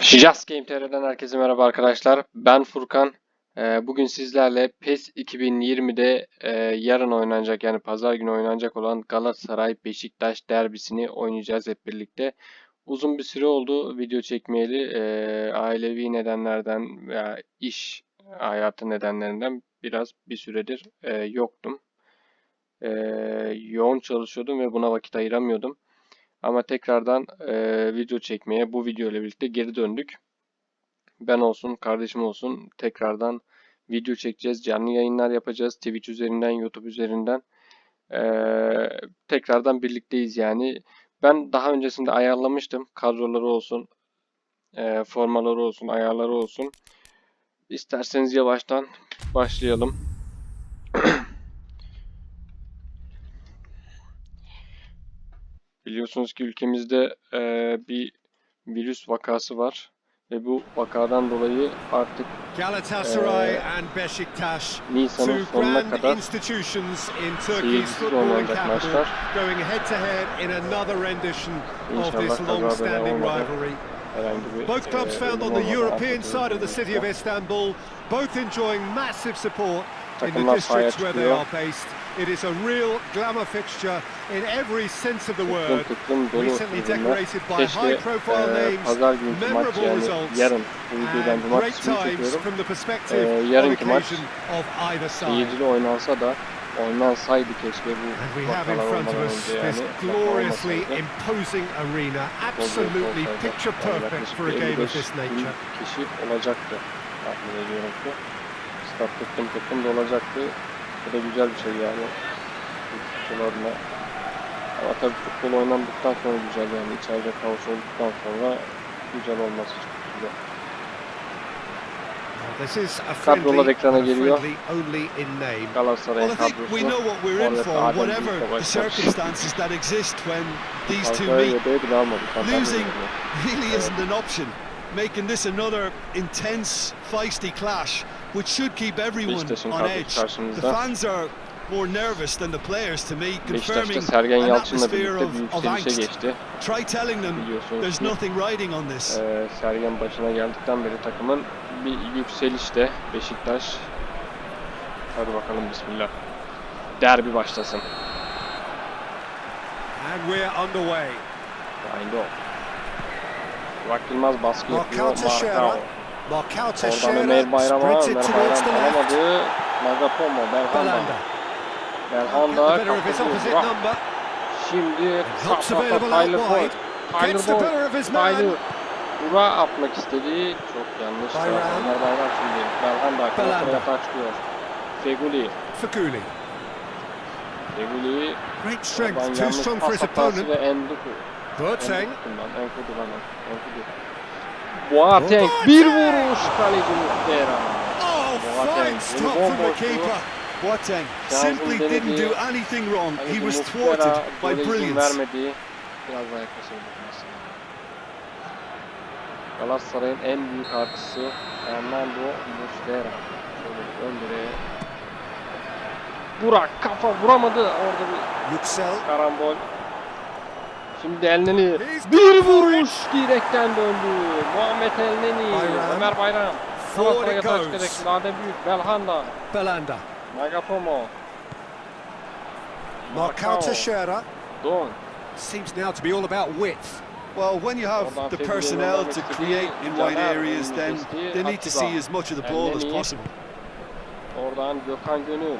Just Game TR'den herkese merhaba arkadaşlar. Ben Furkan. Ee, Bugün sizlerle PES 2020'de e, yarın oynanacak yani pazar günü oynanacak olan Galatasaray Beşiktaş derbisini oynayacağız hep birlikte. Uzun bir süre oldu video çekmeyeli. Ee, Ailevi nedenlerden veya iş hayatı nedenlerinden biraz bir süredir e, yoktum. Ee, Yoğun çalışıyordum ve buna vakit ayıramıyordum. Ama tekrardan e, video çekmeye bu video ile birlikte geri döndük. Ben olsun, kardeşim olsun tekrardan video çekeceğiz. Canlı yayınlar yapacağız. Twitch üzerinden, YouTube üzerinden. E, tekrardan birlikteyiz yani. Ben daha öncesinde ayarlamıştım. Kadroları olsun, e, formaları olsun, ayarları olsun. İsterseniz yavaştan başlayalım. Biliyorsunuz ki ülkemizde eee, bir virüs vakası var ve bu vakadan dolayı artık Galatasaray Besiktas, Nisan'ın sonuna kadar seyircisiz oynanacak maçlar. İnşallah kaza bela olmadan Both clubs found on the European side of the city of. Istanbul, both enjoying massive support in the districts where they are based. It is a real glamour fixture in every sense of the Tıklım word. tıklım dolu Recently tribünler. decorated by Keşke high-profile eee, names, pazar günkü maç memorable yani results, yarın bu videodan and great cumartesi günü times çekiyorum. from the perspective Ee, on yarınki maç occasion of either side. Seyircili oynansa da oynansaydı keşke bu And we have in vakalar front of olmadan us önce this yani vaka gloriously olmasaydı. imposing arena, absolutely olsaydı, picture yani perfect yaklaşık for a bir game of 55 this bin nature. kişi olacaktı tahmin ediyorum ki. Stat tıklım tıklım dolacaktı. Bu da güzel bir şey yani. Futbol adına. Ama tabii futbol oynandıktan sonra güzel yani. içeride kaos olduktan sonra güzel olması çok güzel. This is a Kadrolar friendly, ekrana geliyor. friendly only in name. Galatasaray'ın kadrosu. what we're in Forvet for, Adem whatever Büyükbaş the var. circumstances that exist when these two Galatasaray meet. yedeği bile almadı. Losing really isn't an option, making this another intense, feisty clash, which should keep everyone on edge. The fans are more nervous than the players to me, confirming Sergen an atmosphere of, of angst. geçti. Try telling them there's ki nothing riding on this. e, Sergen başına geldikten beri takımın bir yükselişte Beşiktaş. Hadi bakalım bismillah. Derbi başlasın. And we're underway. Aynı o. Burak Yılmaz baskı yapıyor. Marcao Oradan Ömer spreads Ömer Bayram alamadı. Nagapomo. Belhanda. Belhanda Burak. number. Şimdi out Tyler Boyd. Tyler Boyd. Tyler. Ura atmak istedi. Çok yanlış. Bayram. Ömer Bayram şimdi. Belhanda. Belhanda. Yatağa çıkıyor. Feguli. Fekuli. Feguli. Great strength, too strong for his opponent. ve Enduku. Boateng. Enduku'nun lan. Enkudu lan. o. Enkudu. Boateng. Bir vuruş. Kaleci Muslera. Oh, Boateng. Boateng simply didn't do anything wrong. He was thwarted by brilliance. Biraz daha yaklaşabilir. Galatasaray'ın en büyük artısı Fernando Muslera. Şöyle ön direğe. Burak kafa vuramadı. Orada bir Yüksel. karambol. Şimdi Elneni bir vuruş direkten döndü. Muhammed Elneni. Bayram. Ömer Bayram. Forward Galatasaray'a it taş goes. gerek. Lade Büyük. Belhanda. Belanda. Nagapomo. Marcao Teixeira. Don. Seems now to be all about width. Well, when you have the personnel to create in wide areas, then they need to see as much of the ball as possible. Oradan Gökhan Gönül.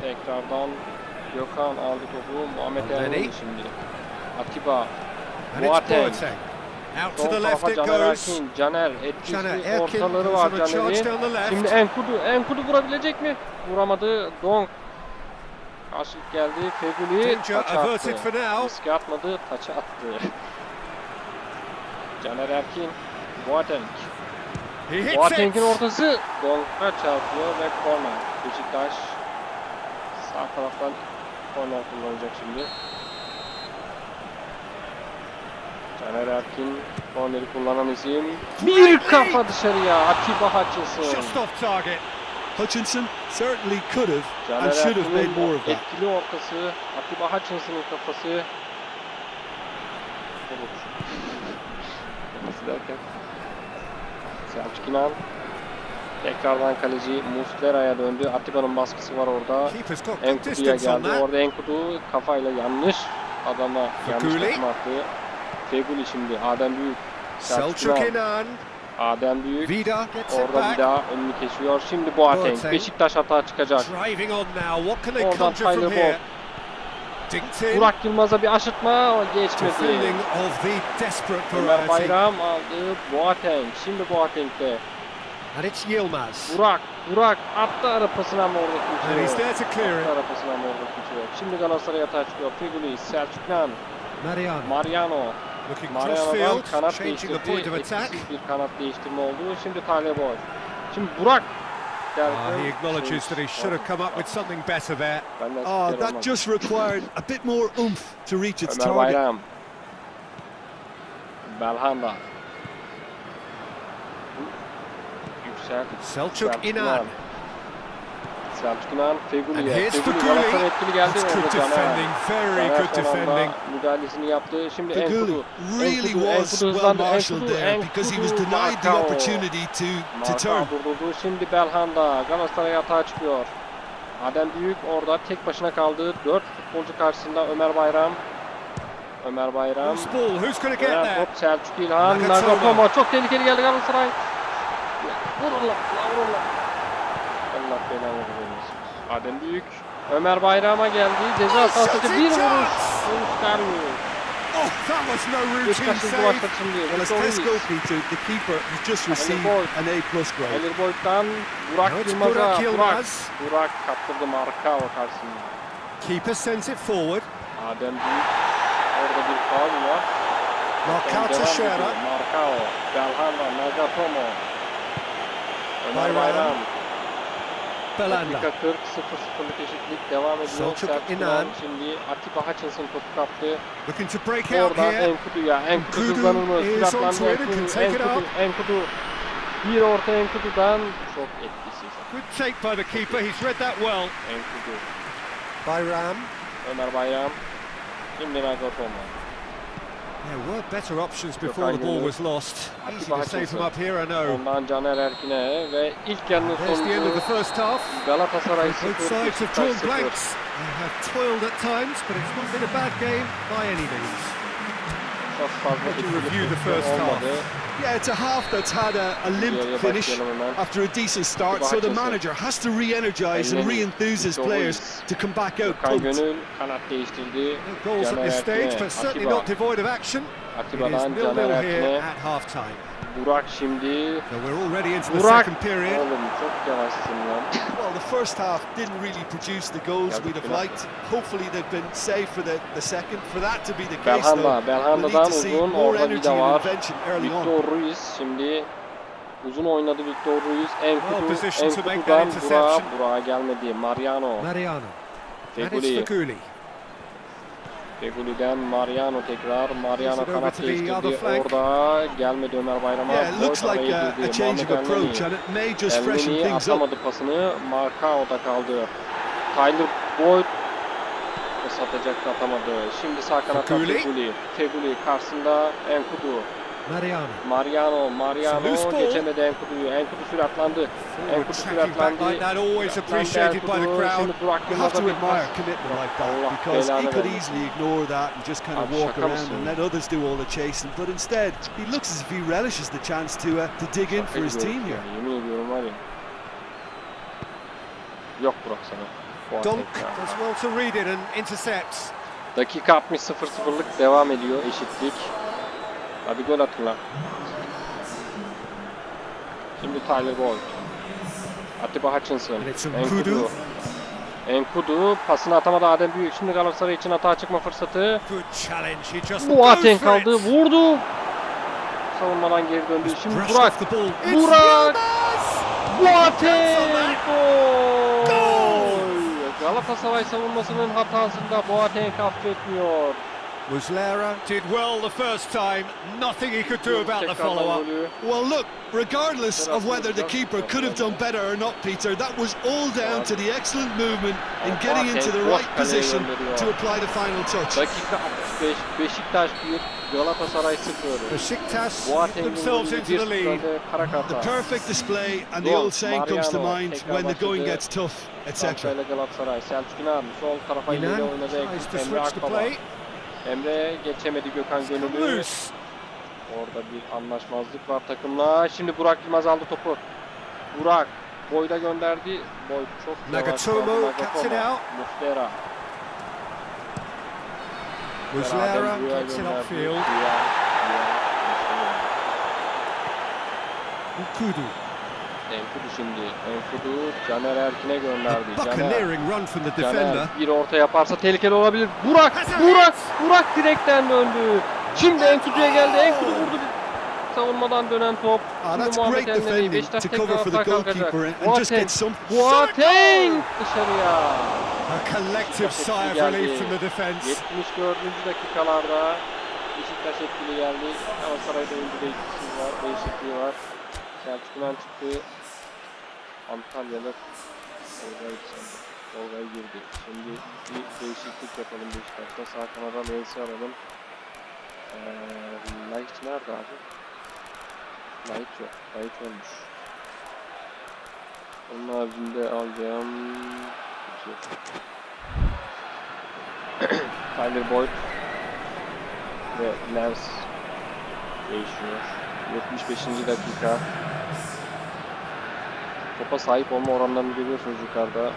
Tekrardan Gökhan aldı topu. Muhammed. Elneny şimdi. Atiba. Boateng. Out to the left it goes. Caner Erkin ortaları var Caner'in. Şimdi Enkudu. Enkudu vurabilecek mi? Vuramadı. Donk. Karşılık geldi. Feguli taça attı. Riske atmadı. Taça attı. Caner Erkin. Boateng. Boateng'in ortası Donk'a çarpıyor ve korner. Beşiktaş sağ taraftan korner kullanacak şimdi. Caner Erkin korneri kullanan isim. Bir kafa dışarıya Atiba Hutchinson. Just off target. Hutchinson certainly could have and should have made more of that. etkili ortası. Atiba Hutchinson'ın kafası. Nasıl derken? Selçuk İnan. Tekrardan kaleci Muslera'ya döndü. Atiba'nın baskısı var orada. Enkudu'ya geldi. Orada Enkudu kafayla yanlış adama yanlış takım attı. Feguli şimdi. Adem Büyük. Selçuk Inan. Adem Büyük. Vida Orada bir daha önünü kesiyor. Şimdi Boateng. Beşiktaş hata çıkacak. Oradan Tyler in. Burak Yılmaz'a bir aşırtma geçmedi. Ömer. Bayram aldı. Boateng. Şimdi Boateng'de. Yilmaz. Burak. Burak attı arapasına ama orada kimse Attı arapasına ama orada kimse. Şimdi Galatasaray atağa çıkıyor. Figuli, Selçuk Nan, Mariano. Mariano. Looking crossfield. kanat Changing the point of attack. Etkisiz bir kanat değiştirme oldu. Şimdi Tyler Boyd. Şimdi Burak. Derken- ah, he acknowledges that he should have come up with something better there. Oh, that just required a bit more oomph to reach its target. Bayram. Belhanda. Yüksel. Selçuk Inan. Selçuk İnan. And Feguli'ye. here's Feguli Feguli. Galatasaray etkili geldi. Good Orada Caner. Caner good son anda defending. müdahalesini yaptı. Şimdi Enkudu. really Enkudu, was Enkudu well hızlandı. Enkudu, there because he was Enkudu, denied the Marcao. opportunity to, to Marka turn. durdurdu. Şimdi Belhanda. Galatasaray hata çıkıyor. Adem Büyük orada tek başına kaldı. Dört futbolcu karşısında Ömer Bayram. Ömer Bayram. There? top Selçuk İlhan. Nagatomo. Çok tehlikeli geldi Galatasaray. Vur Allah. Adem Büyük. Ömer Bayram'a geldi. Ceza sahasında bir vuruş. Vuruş vermiyor. Oh, that was no routine save. Well, as. Peter, the keeper has just received an A plus grade. Elir Boyd'dan Burak Yılmaz'a. Burak Burak. Yılmaz. Burak kaptırdı Markao karşısında. Keeper sends it forward. Adem Büyük. Orada bir faul var. Marcao Devam Teixeira. Marcao. Belhanda. Nagatomo. Ömer Bayram. Bayram. Belanda. Dakika 40 0-0'lık eşitlik devam ediyor. Selçuk İnan. Şimdi Atiba Hutchinson topu kaptı. Looking to break out Orada here. Enkudu'ya. Enkudu it and Enkudu. can take it Enkudu. up. Enkudu. Bir orta Enkudu'dan çok etkisiz. Good take by the keeper. He's read that well. Enkudu. Bayram. Ömer Bayram. Şimdi Nagatomo. There were better options before the ball was lost. Easy to save from up here, I know. Ondan Caner Erkin'e ve ilk yarının There's the end of the first half. Galatasaray 0, Both sides have drawn blanks. They have toiled at times, but it's not been a bad game by any means. Çok fazla Let you review the first half. Yeah, it's a half that's had a, a Geriye limp finish after a decent start, so the manager has to re-energise and re-enthuse his players to come back out pumped. Gönül kanat değiştirdi. No goals at this stage, but certainly not devoid of action. It is Atiba'dan Caner nil-nil here at half-time. Burak şimdi. Burak. Oğlum çok yavaşsın lan. Well, the first half didn't really produce the goals we'd have liked. Hopefully they've been saved for the, the second. For that to be the case, though, Belhanda. need Belhanda'dan uzun. Orada Vida and var. Victor Ruiz şimdi uzun oynadı Victor Ruiz. To make that Enkudu'dan Burak'a. Burak'a gelmedi. Mariano. Mariano. And Feguli'den Mariano tekrar. Mariano kanat değiştirdi. Orada gelmedi Ömer Bayram'a. Yeah, looks like araya a, a change of approach, and it may just freshen things up. atamadı pasını. Marcao'da kaldı. Tyler Boyd pas atacaktı atamadı. Şimdi sağ kanatta Feguli. Feguli. Feguli karşısında Enkudu. Mariano. Mariano, Mariano geçemedi Enkudu'yu. Enkudu süratlandı. Enkudu süratlandı. that, always appreciated by the crowd. You have to admire commitment like that because he could easily ignore that and just kind of walk around and let others do all the chasing. But instead, he looks as if he relishes the chance to uh, to dig in for his team here. Yemin ediyorum var ya. Yok Burak sana. Donk does well to read it and intercepts. Dakika 60 0-0'lık devam ediyor eşitlik. Hadi gol atın lan. Şimdi Tyler Boyd. Atiba Hutchinson. Enkudu. Nkudu. Enkudu pasını atamadı Adem Büyük. Şimdi Galatasaray için hata çıkma fırsatı. Boateng kaldı. Vurdu. Savunmadan geri döndü. Şimdi Burak. Burak. Boateng gol! Gol! Galatasaray savunmasının hatasında Boateng affetmiyor. Muslera did well the first time. Nothing he could do about the follow-up. Well, look, regardless of whether the keeper could have done better or not, Peter, that was all down to the excellent movement in getting into the right position to apply the final touch. Dakika 5. Beşiktaş 1. Galatasaray 0. Besiktas Boateng'in themselves into the lead. The perfect display, and the old saying comes to mind when the going gets tough, etc. ile İnan sol tarafa ileri Inan oynadı. tries to switch the play. Emre geçemedi Gökhan Gönüllü. Orada bir anlaşmazlık var takımla. Şimdi Burak Yılmaz aldı topu. Burak boyda gönderdi. Boy çok. Nagatomo cuts it out. Muslera. Muslera gets it upfield. Ukudu. Enkudu şimdi. Enkudu Caner Erkin'e gönderdi. Caner. Caner bir orta yaparsa tehlikeli olabilir. Burak, Burak, Burak direkten döndü. Şimdi Enkudu'ya geldi. Enkudu vurdu. bir- Savunmadan dönen top. Ah, Şimdi that's Muhammed defending Beşiktaş tekrar cover for the atağa kalkacak. Boateng. Boateng dışarıya. A collective sigh of relief from the defence. 74. dakikalarda Beşiktaş etkili geldi. Galatasaray'da oyuncu değişikliği var. Değişikliği var. Selçuk İnan çıktı. Antalyalı Tolga girdi. Şimdi bir değişiklik yapalım Beşiktaş'ta. Sağ kanada Lens'i alalım. Ee, Laiç nerede abi? Laiç yok. Laiç ölmüş. Onun haricinde alacağım şey. Tyler Boyd ve Lens değişiyor. 75. dakika. Topa sahip olma oranlarını görüyorsunuz yukarıda.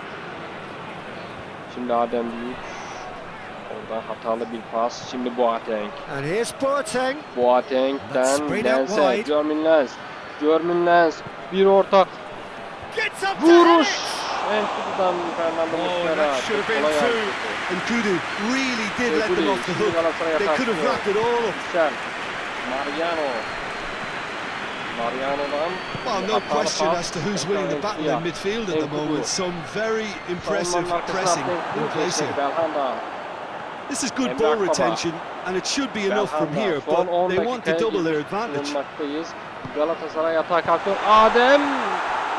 Şimdi Adem Büyük. Orada hatalı bir pas. Şimdi Boateng. And here's Boateng. Boateng'den Lens'e. Jermin Lens. Jermin Lens. Bir orta. Vuruş. Enkudu'dan Fernando Oh, Muslera. that should have been Kolay two. aldı. And Kudu really did let them off the hook. They could have wrapped it all up. Mariano. Well, no question as to who's winning the battle in midfield at the moment. Some very impressive pressing in place here. This is good ball retention, and it should be enough from here, but they want to double their advantage. Galatasaray atağa kalkıyor. Adem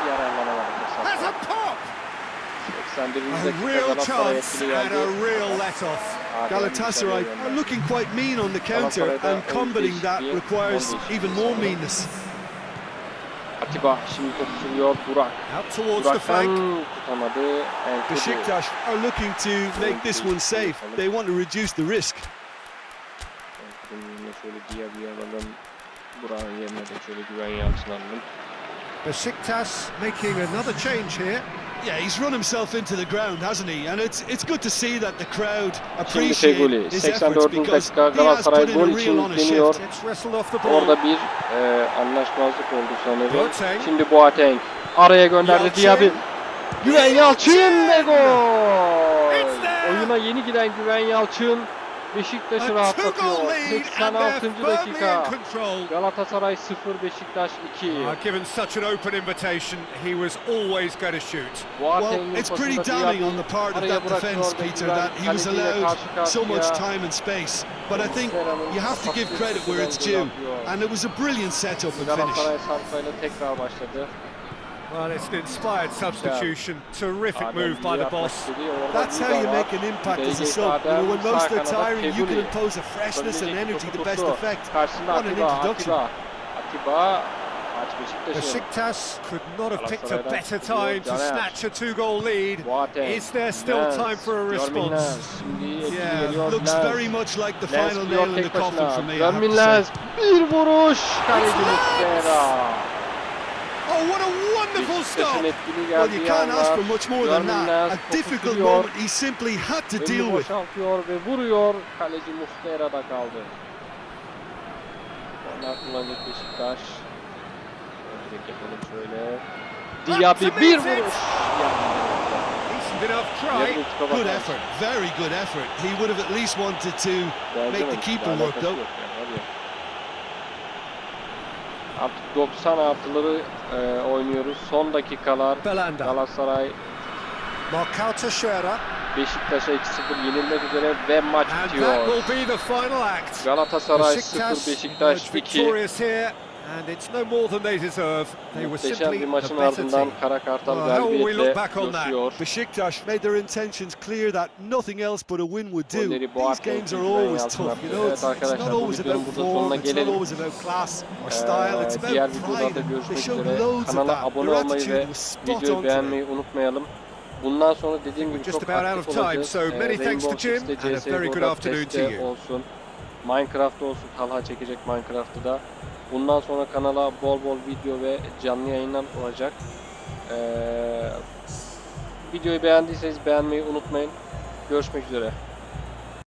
yararlanamadı. There's a pop. 81. A real Galatasaray chance and a real let-off. Galatasaray are looking quite mean on the counter, and combating that requires even more meanness. Atiba şimdi topu sürüyor. Burak. Out towards the flank. Burak'tan tutamadı. Besiktas are looking to make this one safe. They want to reduce the risk. Şöyle Diaby'i alalım. Burak'ın yerine de şöyle Güven Yalçın alalım. Besiktas making another change here. Yeah, he's run himself into the ground, hasn't he? And it's it's good to see that the crowd appreciate his 84. efforts because dakika he has Galatasaray put in gol a real için honest yükleniyor. shift. Gets wrestled off the ball. Orada bir e, anlaşmazlık oldu sanırım. Boateng. Şimdi Boateng araya gönderdi. Diaby. Güven Yalçın ve gol! Oyuna yeni giren Güven Yalçın Beşiktaş'ı rahatlatıyor. lead and they're 86. firmly dakika. Galatasaray 0 Beşiktaş 2. Uh, given such an open invitation, he was always going to shoot. Well, it's pretty damning on the part of that ve Peter, that he was allowed so much time and space. But I think you have to give credit where it's due. And it was a brilliant setup and finish. Well, it's an inspired substitution. Terrific move by the boss. atmak istedi. Orada That's how you make an impact as a sub. You know, when most are tiring, you can impose a freshness and energy to best effect. What an introduction. Besiktas could not have picked a better time to snatch a two-goal lead. Is there still time for a response? Lens. Şimdi etkili Yeah, looks very much like the final nail in the coffin for me, I have to say. Lens bir vuruş. Kaleci Muslera. Oh, what a wonderful stop! Well, you can't ask for much more than that. A difficult moment he simply had to deal with. boşaltıyor ve vuruyor. Kaleci Muslera'da kaldı. Korner kullanacak Beşiktaş. Direkt yapalım şöyle. Diaby bir vuruş. Yani, Decent enough Diaby try. topa Good effort, very good effort. He would have at least wanted to make the keeper work though. Artık 90 artıları e, oynuyoruz. Son dakikalar. Belanda. Galatasaray Marcao Teixeira. Beşiktaş'a 2-0 yenilmek üzere ve maç bitiyor. Galatasaray 0 Besiktas Beşiktaş emerged 2. And it's no more than they deserve. They were Muhteşem simply bir the maçın ardından. Kara Kartal galibiyetle coşuyor. Besiktas made their intentions clear that nothing else but a win would do. These games are always tough, you know. Evet arkadaşlar, not bu always videonun about burada sonuna form, it's not gelelim. always about class or style, it's Ee, diğer about videolarda görüşmek üzere. Kanala abone olmayı ve videoyu beğenmeyi unutmayalım. Bundan sonra dediğim gibi çok aktif olacağız. so Ee, many thanks to Jim, and a very good afternoon to you. olsun. Minecraft olsun. Talha çekecek Minecraft'ı da. Bundan sonra kanala bol bol video ve canlı yayınlar olacak. Ee, videoyu beğendiyseniz beğenmeyi unutmayın. Görüşmek üzere.